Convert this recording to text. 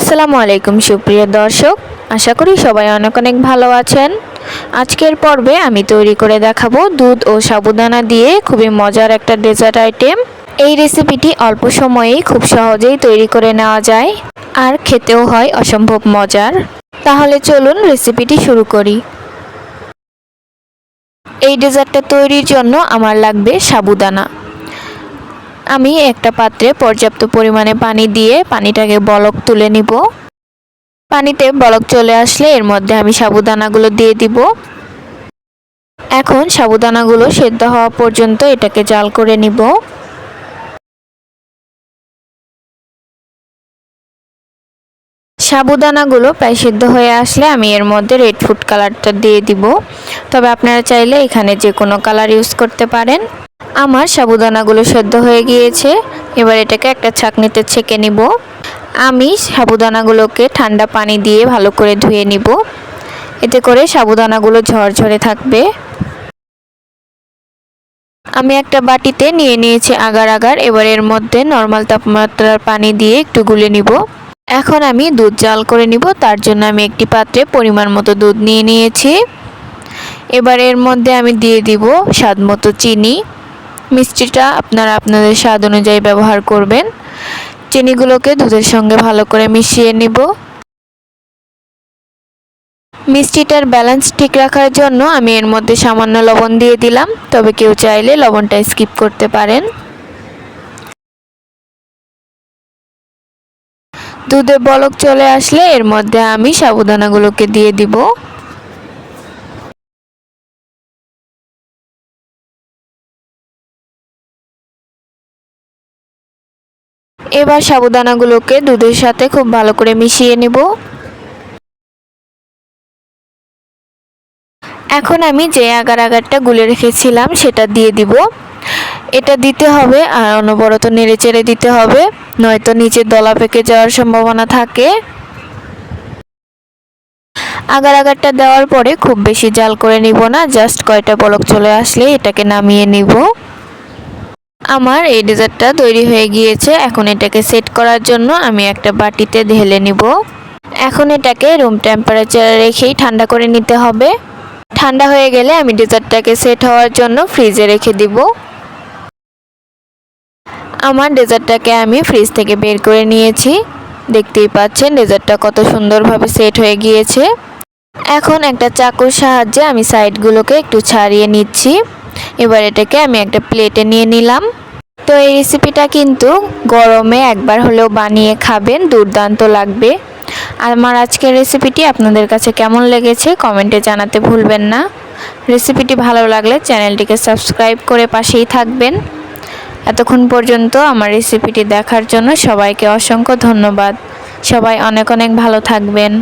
আসসালামু আলাইকুম, সুপ্রিয় দর্শক। আশা করি সবাই অনেক অনেক ভালো আছেন। আজকের পর্বে আমি তৈরি করে দেখাবো দুধ ও সাবুদানা দিয়ে খুবই মজার একটা ডেজার্ট আইটেম। এই রেসিপিটি অল্প সময়েই খুব সহজেই তৈরি করে নেওয়া যায় আর খেতেও হয় অসম্ভব মজার। তাহলে চলুন রেসিপিটি শুরু করি। এই ডেজার্টটা তৈরির জন্য আমার লাগবে সাবুদানা। আমি একটা পাত্রে পর্যাপ্ত পরিমাণে পানি দিয়ে পানিটাকে বলক তুলে নিব। পানিতে বলক চলে আসলে এর মধ্যে আমি সাবুদানাগুলো দিয়ে দিব। এখন সাবুদানাগুলো সেদ্ধ হওয়া পর্যন্ত এটাকে জাল করে নিব। সাবুদানাগুলো প্রায় সিদ্ধ হয়ে আসলে আমি এর মধ্যে রেড ফুড কালারটা দিয়ে দিব। তবে আপনারা চাইলে এখানে যে কোনো কালার ইউজ করতে পারেন। আমার সাবুদানাগুলো সেদ্ধ হয়ে গিয়েছে। এবার এটাকে একটা ছাঁকনিতে ছেঁকে নিব। আমি সাবুদানাগুলোকে ঠান্ডা পানি দিয়ে ভালো করে ধুয়ে নিব। এতে করে সাবুদানাগুলো ঝরঝরে থাকবে। আমি একটা বাটিতে নিয়ে নিয়েছি আগার আগার। এবার এর মধ্যে নর্মাল তাপমাত্রার পানি দিয়ে একটু গুলে নিব। এখন আমি দুধ জাল করে নিব। তার জন্য আমি একটি পাত্রে পরিমাণ মতো দুধ নিয়ে নিয়েছি। এবার এর মধ্যে আমি দিয়ে দিব স্বাদ মতো চিনি। মিষ্টিটা আপনারা আপনাদের স্বাদ অনুযায়ী ব্যবহার করবেন। চিনিগুলোকে দুধের সঙ্গে ভালো করে মিশিয়ে নিব। মিষ্টিটার ব্যালেন্স ঠিক রাখার জন্য আমি এর মধ্যে সামান্য লবণ দিয়ে দিলাম, তবে কেউ চাইলে লবণটা স্কিপ করতে পারেন। দুধে বলক চলে আসলে এর মধ্যে আমি সাবুদানাগুলোকে দিয়ে দিব। এবার সাবুদানাগুলোকে দুধের সাথে খুব ভালো করে মিশিয়ে নেব। এখন আমি যে আগার আগারটা গুলে রেখেছিলাম, সেটা দিয়ে দিব। এটা দিতে হবে, আর অনবরত নেড়ে চেড়ে দিতে হবে, নয়তো নিচে দলা পেকে যাওয়ার সম্ভাবনা থাকে। আগার আগারটা দেওয়ার পরে খুব বেশি জাল করে নিব না, জাস্ট কয়টা বলক চলে আসলে এটাকে নামিয়ে নিব। আমার এই ডেজার্টটা তৈরি হয়ে গিয়েছে। এখন এটাকে সেট করার জন্য আমি একটা বাটিতে ঢেলে নিব। এখন এটাকে রুম টেম্পারেচারে রেখেই ঠান্ডা করে নিতে হবে। ঠান্ডা হয়ে গেলে আমি ডেজার্টটাকে সেট হওয়ার জন্য ফ্রিজে রেখে দিব। আমার ডেজার্টটাকে আমি ফ্রিজ থেকে বের করে নিয়েছি। দেখতেই পাচ্ছেন ডেজার্টটা কত সুন্দরভাবে সেট হয়ে গিয়েছে। এখন একটা চাকুর সাহায্যে আমি সাইডগুলোকে একটু ছাড়িয়ে নিচ্ছি। এবার এটাকে আমি একটা প্লেটে নিয়ে নিলাম। তো এই রেসিপিটা কিন্তু গরমে একবার হলেও বানিয়ে খাবেন, দুর্দান্ত লাগবে। আমার আজকের রেসিপিটি আপনাদের কাছে কেমন লেগেছে কমেন্টে জানাতে ভুলবেন না। রেসিপিটি ভালো লাগলে চ্যানেলটিকে সাবস্ক্রাইব করে পাশেই থাকবেন। এতক্ষণ পর্যন্ত আমার রেসিপিটি দেখার জন্য সবাইকে অসংখ্য ধন্যবাদ। সবাই অনেক অনেক ভালো থাকবেন।